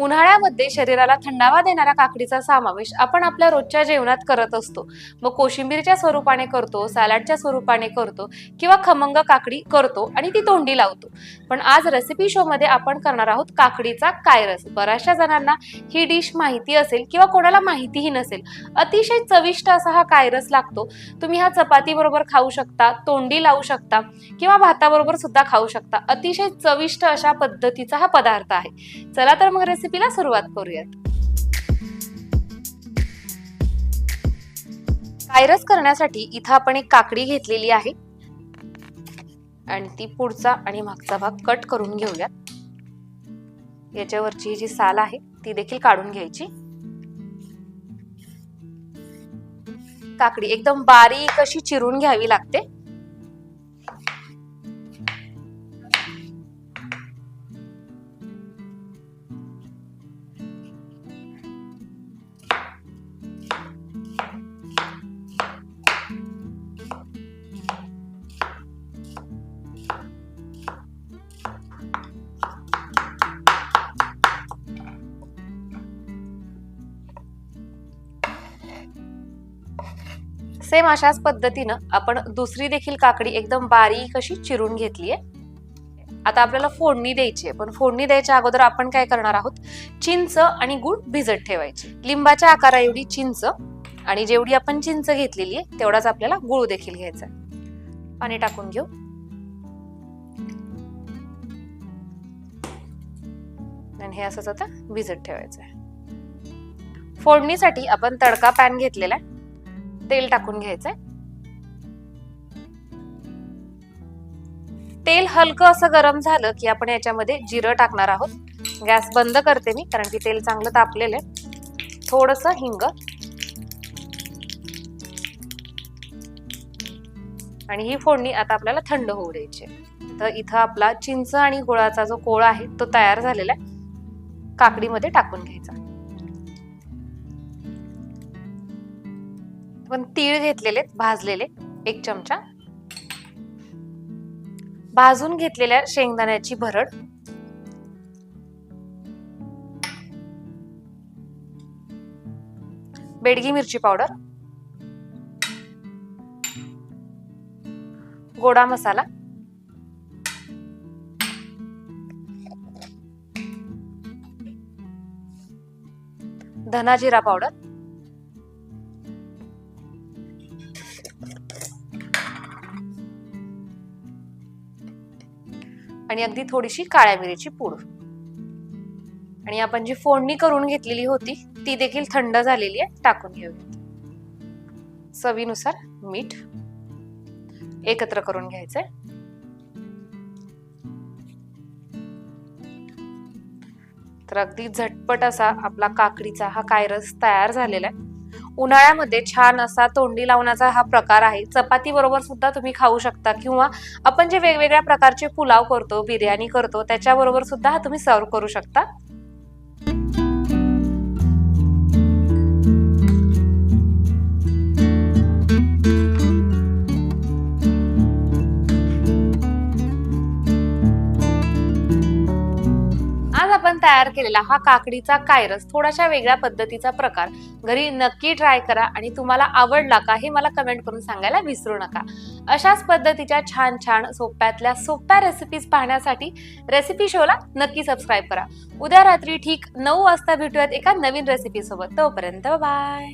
उन्हाळ्यामध्ये शरीराला थंडावा देणाऱ्या काकडीचा समावेश आपण आपल्या रोजच्या जेवणात करत असतो. मग कोशिंबीरच्या स्वरूपाने करतो सॅलडच्या स्वरूपाने करतो किंवा खमंग काकडी करतो आणि ती तोंडी लावतो. पण आज रेसिपी शो मध्ये आपण करणार आहोत काकडीचा कायरस बऱ्याचशा जणांना ही डिश माहिती असेल किंवा कोणाला माहितीही नसेल अतिशय चविष्ट असा हा कायरस लागतो. तुम्ही हा चपाती बरोबर खाऊ शकता तोंडी लावू शकता किंवा भाताबरोबर सुद्धा खाऊ शकता. अतिशय चविष्ट अशा पद्धतीचा हा पदार्थ आहे. चला तर मग रेसिपी रेसिपीला सुरुवात करूयात. कायरस करण्यासाठी इथं आपण एक काकडी घेतलेली आहे. आणि ती पुढचा आणि मागचा भाग कट करून घेऊयात. याच्यावरची जी साल आहे ती देखील काढून घ्यायची. काकडी एकदम बारीक अशी चिरून घ्यावी लागते. सेम अशाच पद्धतीनं आपण दुसरी देखील काकडी एकदम बारीक अशी चिरून घेतलीये. आता आपल्याला फोडणी द्यायची आहे पण फोडणी द्यायच्या अगोदर आपण काय करणार आहोत? चिंच आणि गुळ भिजत ठेवायची. लिंबाच्या आकारा एवढी चिंच आणि जेवढी आपण चिंच घेतलेली आहे तेवढाच आपल्याला गुळ देखील घ्यायचा आहे. पाणी टाकून घेऊ. आणि हे असंच आता भिजत ठेवायचं आहे. फोडणीसाठी आपण तडका पॅन घेतलेला आहे. तेल टाकून घ्यायचंय. तेल हलकं असं गरम झालं की आपण याच्यामध्ये जिरं टाकणार आहोत. गॅस बंद करते मी कारण की तेल चांगलं तापलेलं आहे. थोडस हिंग. आणि ही फोडणी आता आपल्याला थंड होऊ द्यायची आहे. तर इथं आपला चिंच आणि गुळाचा जो कोळ आहे तो तयार झालेला आहे. काकडीमध्ये टाकून घ्यायचा. पण तीळ घेतलेले भाजलेले एक चमचा. भाजून घेतलेल्या शेंगदाण्याची भरड. बेडगी मिरची पावडर. गोडा मसाला. धना जिरा पावडर. आणि अगदी थोडीशी काळ्या मिरीची पूड. आणि आपण जी फोडणी करून घेतलेली होती ती देखील थंड झालेली आहे टाकून घेऊयात. चवीनुसार मीठ एकत्र करून घ्यायचंय. तर अगदी झटपट असा आपला काकडीचा हा कायरस तयार झालेला आहे. उन्हाळ्यामध्ये छान असा तोंडी लावण्याचा हा प्रकार आहे. चपाती बरोबर सुद्धा तुम्ही खाऊ शकता किंवा आपण जे वेगवेगळ्या प्रकारचे पुलाव करतो बिर्याणी करतो त्याच्याबरोबर सुद्धा हा तुम्ही सर्व करू शकता. तयार केलेला हा काकडीचा कायरस थोडाशा वेगळ्या पद्धतीचा प्रकार. घरी नक्की ट्राय करा आणि तुम्हाला आवडला का हे मला कमेंट करून सांगायला विसरू नका. अशाच पद्धतीच्या छान छान सोप्यातल्या सोप्या रेसिपीज पाहण्यासाठी रेसिपी शोला नक्की सबस्क्राईब करा. उद्या रात्री ठीक नऊ वाजता भेटूयात एका नवीन रेसिपी सोबत. तोपर्यंत बाय